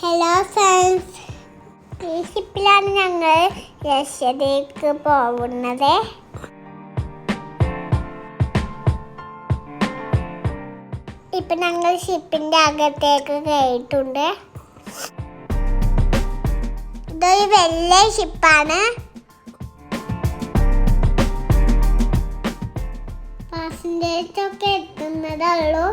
Hello friends ഈ ഞങ്ങൾ റഷ്യയിലേക്ക് പോകുന്നത്. ഇപ്പൊ ഞങ്ങൾ ഷിപ്പിന്റെ അകത്തേക്ക് കയറിയിട്ടുണ്ട് ഇതൊരു വലിയ ഷിപ്പാണ് പാസഞ്ചേഴ്സൊക്കെ എത്തുന്നതേ ഉള്ളൂ.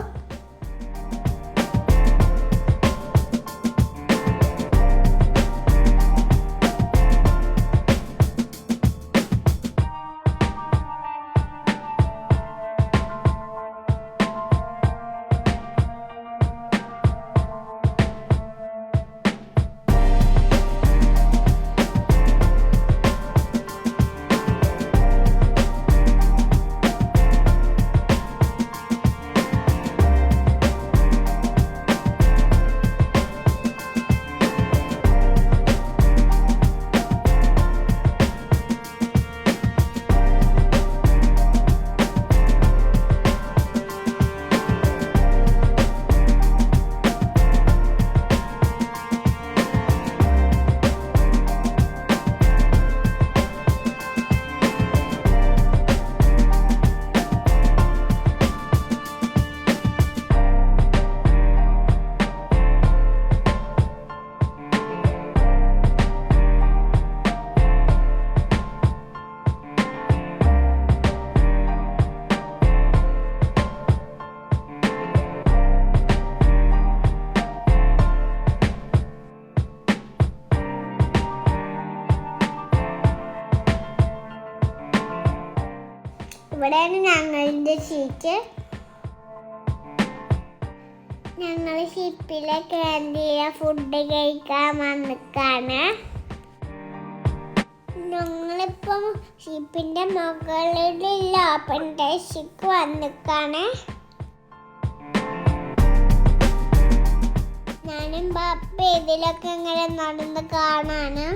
ഇവിടെയാണ് ഞങ്ങളുടെ ഷീറ്റ് ഞങ്ങൾ ഷിപ്പിലെ ക്യാന്റീനിലെ ഫുഡ് കഴിക്കാൻ വന്നിക്കാണ്. ഞങ്ങളിപ്പം ഷിപ്പിന്റെ മുകളിലുള്ള ഓപ്പൺ ടേസ്റ്റിക്ക് വന്നിക്കാണ്. ഞാനും പാപ്പ ഇതിലൊക്കെ ഇങ്ങനെ നടന്ന് കാണാണ്.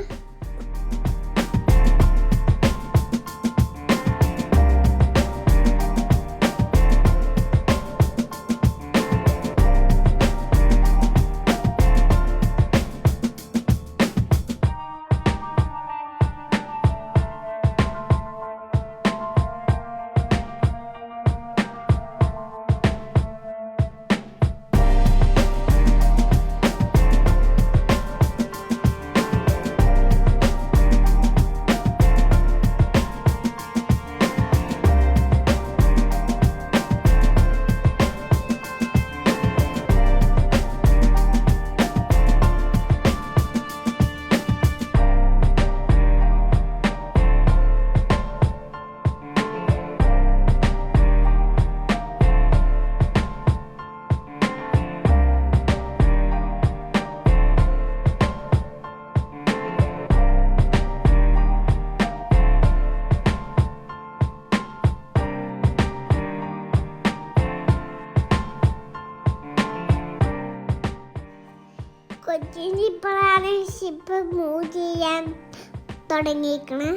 ഇപ്പോഴാണ് ഷിപ്പ് മൂവ് ചെയ്യാൻ തുടങ്ങിയിരിക്കണേ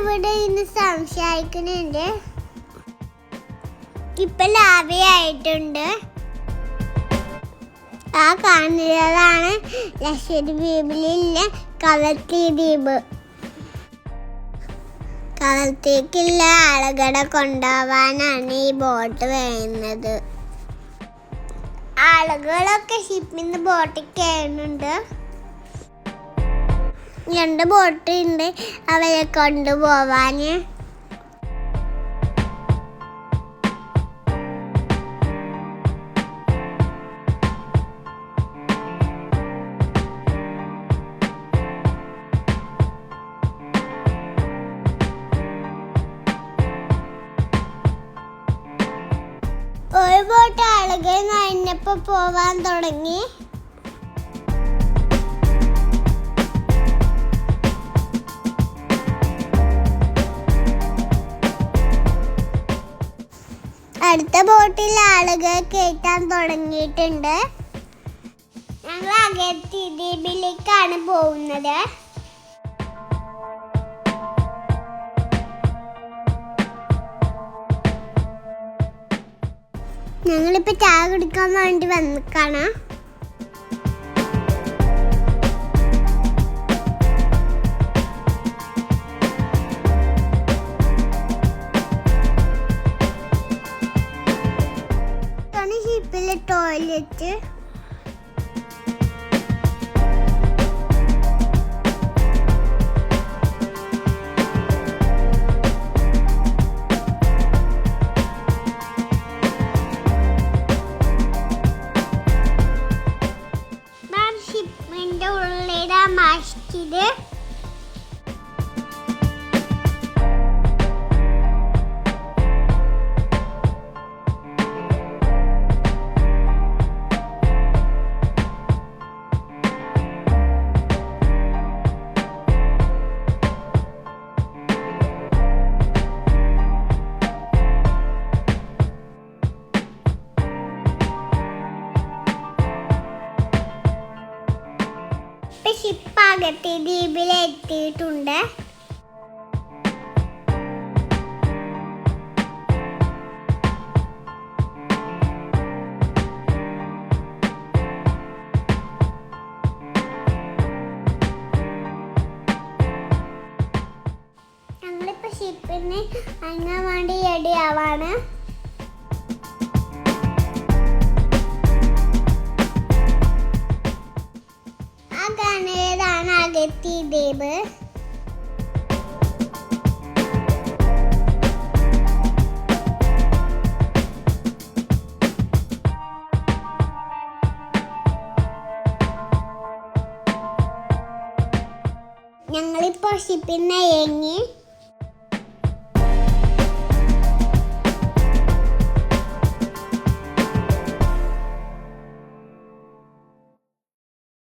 എന്ന് സംസാരിക്കുന്നുണ്ട്. ഇപ്പൊ ലാഭിയായിട്ടുണ്ട് ആ കാണുന്നതാണ് ലക്ഷദ്വീപിലുള്ള കവർത്തി ദ്വീപ്. കവർത്തിക്കുള്ള ആളുകളെ കൊണ്ടുപോവാനാണ് ഈ ബോട്ട് വരുന്നത്. ആളുകളൊക്കെ ഷിപ്പിൽ നിന്ന് ബോട്ടിൽ കയറുന്നുണ്ട്. രണ്ട് ബോട്ട് ഉണ്ട്. അവരെ കൊണ്ടുപോവാൻ ബോട്ട് ആളുകൾ കഴിഞ്ഞപ്പോ പോവാൻ തുടങ്ങി. അടുത്ത ബോട്ടിൽ ആളുകൾ കയറ്റാൻ തുടങ്ങിയിട്ടുണ്ട്. ഞങ്ങൾ അകത്തി ദ്വീപിലേക്കാണ് പോകുന്നത്. ഞങ്ങളിപ്പോ ചായ കുടിക്കാൻ വേണ്ടി വന്നിക്കാണ് geçti. Ben şimdi Windows ile. അകത്തെ ദ്വീപിലെത്തിയിട്ടുണ്ട് അകത്തി ദ്വീപ് ഞങ്ങളിപ്പോ ഷിപ്പിൽ നിന്ന് ഇറങ്ങി